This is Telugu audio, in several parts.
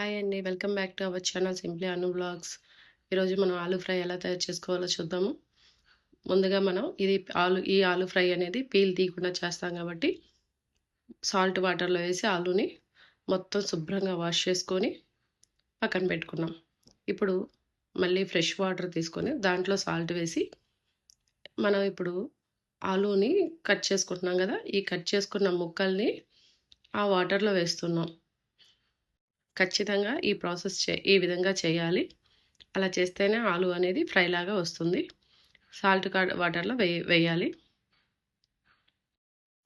హాయ్ అండి. Welcome back to our channel simply Anu blogs ఈరోజు మనం ఆలూ ఫ్రై ఎలా తయారు చేసుకోవాలో చూద్దాము. ముందుగా మనం ఇది ఆలు ఈ ఆలూ ఫ్రై అనేది పీల్ తీయకుండా చేస్తాం కాబట్టి సాల్ట్ వాటర్‌లో వేసి ఆలూని మొత్తం శుభ్రంగా వాష్ చేసుకొని పక్కన పెట్టుకున్నాం. ఇప్పుడు మళ్ళీ ఫ్రెష్ వాటర్ తీసుకొని దాంట్లో సాల్ట్ వేసి మనం ఇప్పుడు ఆలూని కట్ చేసుకుంటున్నాం కదా ఈ కట్ చేసుకున్న ముక్కల్ని ఆ వాటర్‌లో వేస్తున్నాం. ఖచ్చితంగా ఈ ప్రాసెస్ చే ఈ విధంగా చేయాలి. అలా చేస్తేనే ఆలు అనేది ఫ్రైలాగా వస్తుంది. సాల్ట్ కాడ్ వాటర్‌లో వే వేయాలి.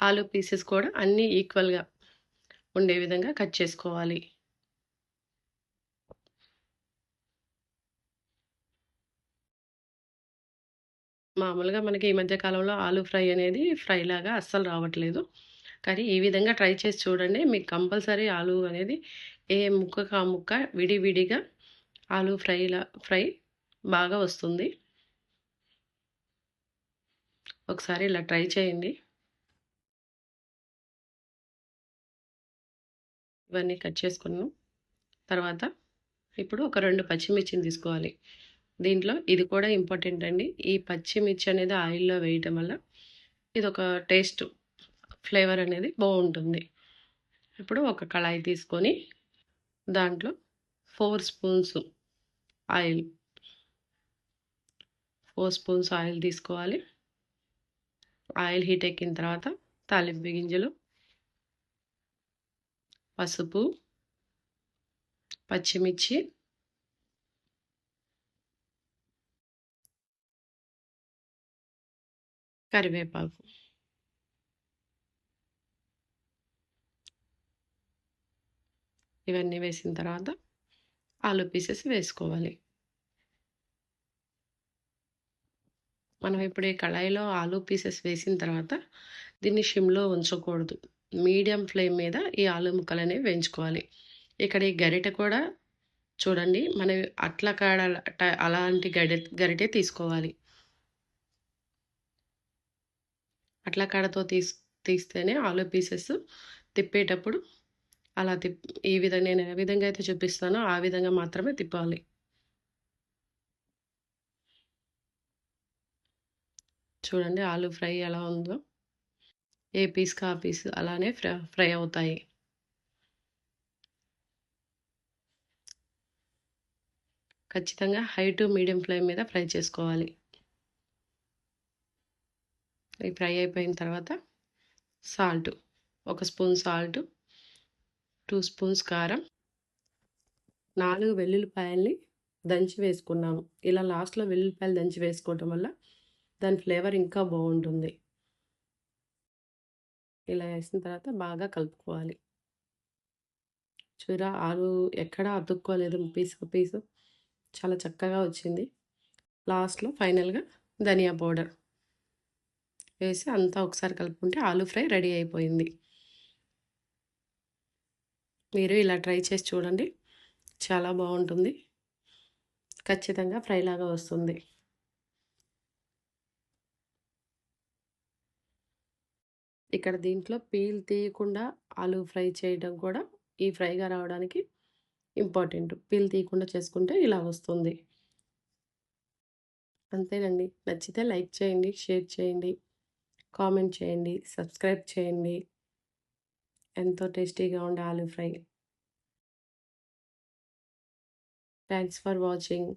ఆలు పీసెస్ కూడా అన్నీ ఈక్వల్‌గా ఉండే విధంగా కట్ చేసుకోవాలి. మామూలుగా మనకి ఈ మధ్య కాలంలో ఆలు ఫ్రై అనేది ఫ్రైలాగా అస్సలు రావట్లేదు. కానీ ఈ విధంగా ట్రై చేసి చూడండి. మీకు కంపల్సరీ ఆలు అనేది ఏ ముక్కకు ఆ ముక్క విడివిడిగా ఆలూ ఫ్రైలా ఫ్రై బాగా వస్తుంది. ఒకసారి ఇలా ట్రై చేయండి. ఇవన్నీ కట్ చేసుకున్నాం. తర్వాత ఇప్పుడు ఒక రెండు పచ్చిమిర్చిని తీసుకోవాలి. దీంట్లో ఇది కూడా ఇంపార్టెంట్ అండి. ఈ పచ్చిమిర్చి అనేది ఆయిల్‌లో వేయటం వల్ల ఇది ఒక టేస్ట్ ఫ్లేవర్ అనేది బాగుంటుంది ఇప్పుడు ఒక కళాయి తీసుకొని దాంట్లో four spoons oil four spoons oil తీసుకోవాలి. ఆయిల్ హీట్ ఎక్కిన తర్వాత తాలింపు గింజలు పసుపు పచ్చిమిర్చి కరివేపాకు. ఇవన్నీ వేసిన తర్వాత ఆలు పీసెస్ వేసుకోవాలి. మనం ఇప్పుడు ఈ కళాయిలో ఆలు పీసెస్ వేసిన తర్వాత దీన్ని సిమ్‌లో ఉంచకూడదు. మీడియం ఫ్లేమ్ మీద ఈ ఆలు ముక్కలనేవి వేయించుకోవాలి. ఇక్కడ ఈ గరిటె కూడా చూడండి మనం అట్ల కాడ అలాంటి గడె గరిటె తీసుకోవాలి. అట్ల కాడతో తీస్ తీస్తేనే ఆలు పీసెస్ తిప్పేటప్పుడు అలా తిప్ ఈ విధంగా నేను ఏ విధంగా అయితే చూపిస్తానో ఆ విధంగా మాత్రమే తిప్పాలి. చూడండి ఆలు ఫ్రై ఎలా ఉందో. ఏ పీస్‌కి ఆ పీస్ అలానే ఫ్ర ఫ్రై అవుతాయి. ఖచ్చితంగా హై టు మీడియం ఫ్లేమ్ మీద ఫ్రై చేసుకోవాలి. ఇవి ఫ్రై అయిపోయిన తర్వాత సాల్ట్ ఒక స్పూన్ సాల్ట్ టూ స్పూన్స్ కారం నాలుగు వెల్లుల్లిపాయల్ని దంచి వేసుకున్నాము. ఇలా లాస్ట్‌లో వెల్లుల్లిపాయలు దంచి వేసుకోవటం వల్ల దాని ఫ్లేవర్ ఇంకా బాగుంటుంది ఇలా వేసిన తర్వాత బాగా కలుపుకోవాలి. చూరా ఆలు ఎక్కడా అతుక్కోలేదు పీస్ పీసు. చాలా చక్కగా వచ్చింది. లాస్ట్‌లో ఫైనల్‌గా ధనియా పౌడర్ వేసి అంతా ఒకసారి కలుపుకుంటే ఆలు ఫ్రై రెడీ అయిపోయింది. మీరు ఇలా ట్రై చేసి చూడండి. చాలా బాగుంటుంది ఖచ్చితంగా ఫ్రైలాగా వస్తుంది. ఇక్కడ దీంట్లో పీల్ తీయకుండా ఆలు ఫ్రై చేయడం కూడా ఈ ఫ్రైగా రావడానికి ఇంపార్టెంట్. పీల్ తీయకుండా చేసుకుంటే ఇలా వస్తుంది. అంతేనండి. నచ్చితే లైక్ చేయండి, షేర్ చేయండి, కామెంట్ చేయండి, సబ్స్క్రైబ్ చేయండి. ఎంతో టేస్టీగా ఉండే aloo fry. Thanks for watching.